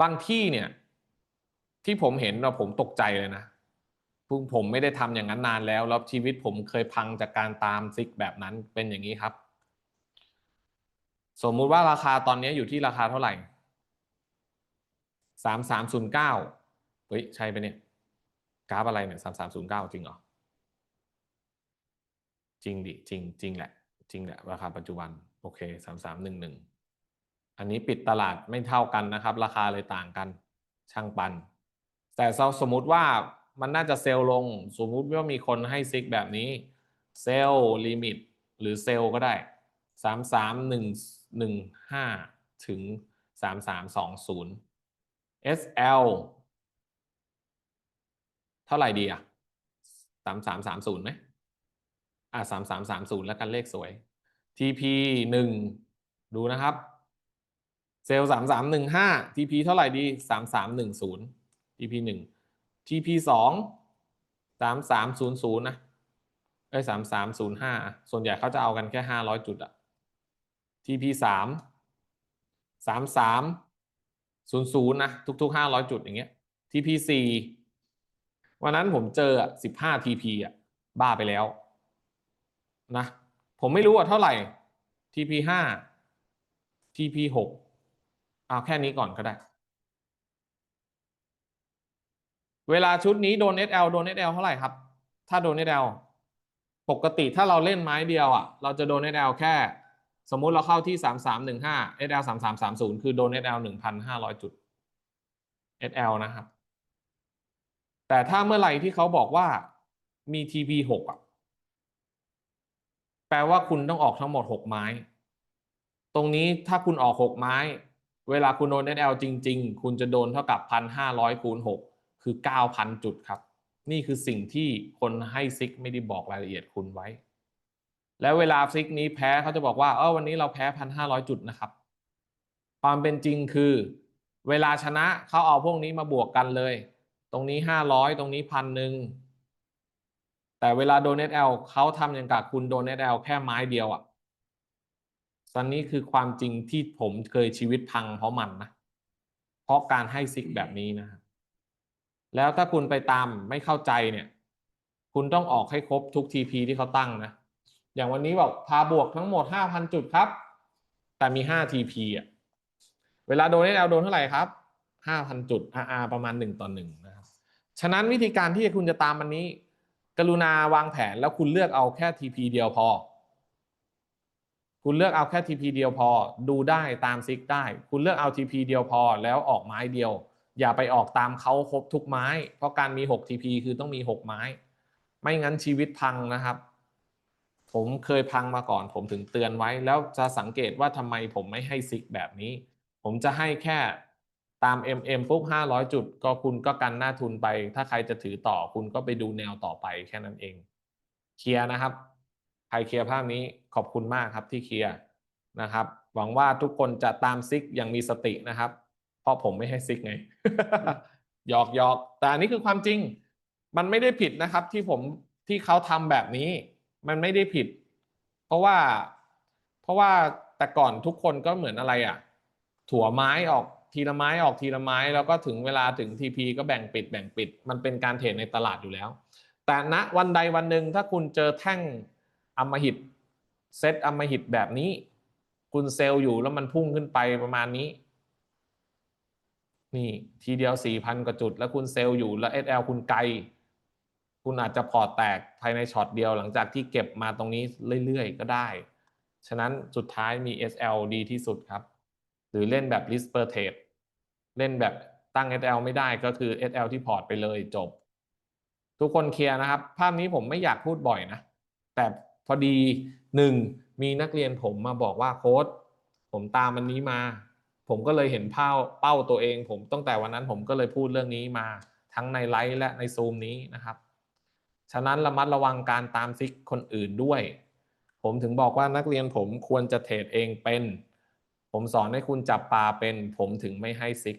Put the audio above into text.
บางที่เนี่ย ที่ผมเห็นเราผมตกใจเลยนะผมผมไม่ได้ทำอย่างนั้นนานแล้ว แล้วชีวิตผมเคยพังจากการตามซิกแบบนั้นเป็นอย่างนี้ครับ สมมุติว่าราคาตอนนี้อยู่ที่ราคาเท่าไหร่สามสามศูนย์เก้าเฮ้ยใช่ไปะเนี่ยกราฟอะไรเนี่ยสามสามศูนย์เก้าจริงเหรอ จริงดิจริงจริงแหละ จริงแหละ ราคาปัจจุบัน โอเคสามสามหนึ่งหนึ่ง อันนี้ปิดตลาดไม่เท่ากันนะครับ ราคาเลยต่างกันช่างปัน แต่สมมุติว่ามันน่าจะเซลล์ลง สมมุติว่ามีคนให้ซิกแบบนี้เซลล์ลิมิตหรือเซลล์ก็ได้สามสามหนึ่งหนึ่งห้าถึงสามสามสองศูนย์ SL เท่าไหร่ดีอะสามสามสามศูนย์ไหมอะสามสามสามศูนย์แล้วกันเลขสวย TP หนึ่งดูนะครับ เซลล์สามสามหนึ่งห้า TP เท่าไหร่ดีสามสามหนึ่งศูนย์ TP หนึ่ง TP สองสามสามศูนย์ศูนย์นะเอ้ยสามสามศูนย์ห้าส่วนใหญ่เขาจะเอากันแค่ห้าร้อยจุดอะ TP สามสามสามศูนย์ศูนย์นะทุกๆห้าร้อยจุดอย่างเงี้ย TP สี่วันนั้นผมเจออะสิบห้า TP อะบ้าไปแล้วนะผมไม่รู้อะเท่าไหร่ TP ห้า TP หก เอาแค่นี้ก่อนก็ได้ เวลาชุดนี้โดน SL โดน SL เท่าไหร่ครับ ถ้าโดน SL ปกติถ้าเราเล่นไม้เดียวอะ เราจะโดน SL แค่ สมมุติเราเข้าที่ 3315 SL 3330 คือโดน SL 1,500 จุด SL นะครับ แต่ถ้าเมื่อไหร่ที่เขาบอกว่ามี TP 6อะ แปลว่าคุณต้องออกทั้งหมด 6 ไม้ ตรงนี้ถ้าคุณออก 6 ไม้ เวลาคุณโดน SL จริง ๆ คุณจะโดนเท่ากับ 1,500คูณ6คือ 9,000 จุดครับ นี่คือสิ่งที่คนให้ซิกไม่ได้บอกรายละเอียดคุณไว้ แล้วเวลาซิกนี้แพ้เขาจะบอกว่าเออวันนี้เราแพ้ 1,500 จุดนะครับ ความเป็นจริงคือ เวลาชนะเขาเอาพวกนี้มาบวกกันเลย ตรงนี้ 500 ตรงนี้พันหนึ่งแต่เวลาโดน SL เขาทำอย่างกับคุณโดน SL แค่ไม้เดียวอะ่ะ สันนี้คือความจริงที่ผมเคยชีวิตพังเพราะมันนะเพราะการให้ซิกแบบนี้นะครับแล้วถ้าคุณไปตามไม่เข้าใจเนี่ย คุณต้องออกให้ครบทุก TP ที่เขาตั้งนะ อย่างวันนี้บอกพาบวกทั้งหมด 5,000 จุดครับ แต่มี 5 TP อะ เวลาโดน SL โดนเท่าไหร่ครับ 5,000 จุด RR ประมาณ 1 ต่อ1นะครับ ฉะนั้นวิธีการที่คุณจะตามมันนี้ กรุณาวางแผนแล้วคุณเลือกเอาแค่ TP เดียวพอ คุณเลือกเอาแค่ TP เดียวพอ ดูได้ตามซิกได้ คุณเลือกเอา TP เดียวพอแล้วออกไม้เดียว อย่าไปออกตามเขาครบทุกไม้ เพราะการมี 6 TP คือต้องมี 6 ไม้ ไม่งั้นชีวิตพังนะครับ ผมเคยพังมาก่อน ผมถึงเตือนไว้ แล้วจะสังเกตว่าทำไมผมไม่ให้ซิกแบบนี้ ผมจะให้แค่ตาม MM ปุ๊บ500 จุด ก็คุณก็กันหน้าทุนไป ถ้าใครจะถือต่อคุณก็ไปดูแนวต่อไปแค่นั้นเองเคลียร์นะครับ ใครเคลียร์ภาพนี้ขอบคุณมากครับที่เคลียร์นะครับ หวังว่าทุกคนจะตามซิกอย่างมีสตินะครับ เพราะผมไม่ให้ซิกไงหยอกหยอกแต่อันนี้คือความจริง มันไม่ได้ผิดนะครับที่ผมที่เขาทำแบบนี้ มันไม่ได้ผิด เพราะว่า เพราะว่าแต่ก่อนทุกคนก็เหมือนอะไรอะ่ะ ถั่วไม้ออกทีละไม้ออกทีละไม้ แล้วก็ถึงเวลาถึงทีพีก็แบ่งปิดแบ่งปิด มันเป็นการเทรดในตลาดอยู่แล้ว แต่ณวันใดวันหนึ่งถ้าคุณเจอแท่ง อมหิตเซตอมหิตแบบนี้ คุณเซลล์อยู่แล้วมันพุ่งขึ้นไปประมาณนี้ นี่ทีเดียวสี่พันกว่าจุด แล้วคุณเซลล์อยู่แล้ว SL คุณไกล คุณอาจจะพอร์ตแตกภายในช็อตเดียวหลังจากที่เก็บมาตรงนี้เรื่อยๆ ก็ได้ ฉะนั้นสุดท้ายมี SL ดีที่สุดครับ หรือเล่นแบบ list per trade เล่นแบบตั้ง SL ไม่ได้ก็คือ SL ที่พอร์ตไปเลยจบ ทุกคนเคลียร์นะครับ ภาพนี้ผมไม่อยากพูดบ่อยนะ แต่ พอดีหนึ่งมีนักเรียนผมมาบอกว่าโค้ดผมตามอันนี้มา ผมก็เลยเห็นเป้าเป้าตัวเอง ผมตั้งแต่วันนั้นผมก็เลยพูดเรื่องนี้มาทั้งในไลฟ์และในซูมนี้นะครับ ฉะนั้นระมัดระวังการตามซิกคนอื่นด้วย ผมถึงบอกว่านักเรียนผมควรจะเทรดเองเป็น ผมสอนให้คุณจับปลาเป็น ผมถึงไม่ให้ซิก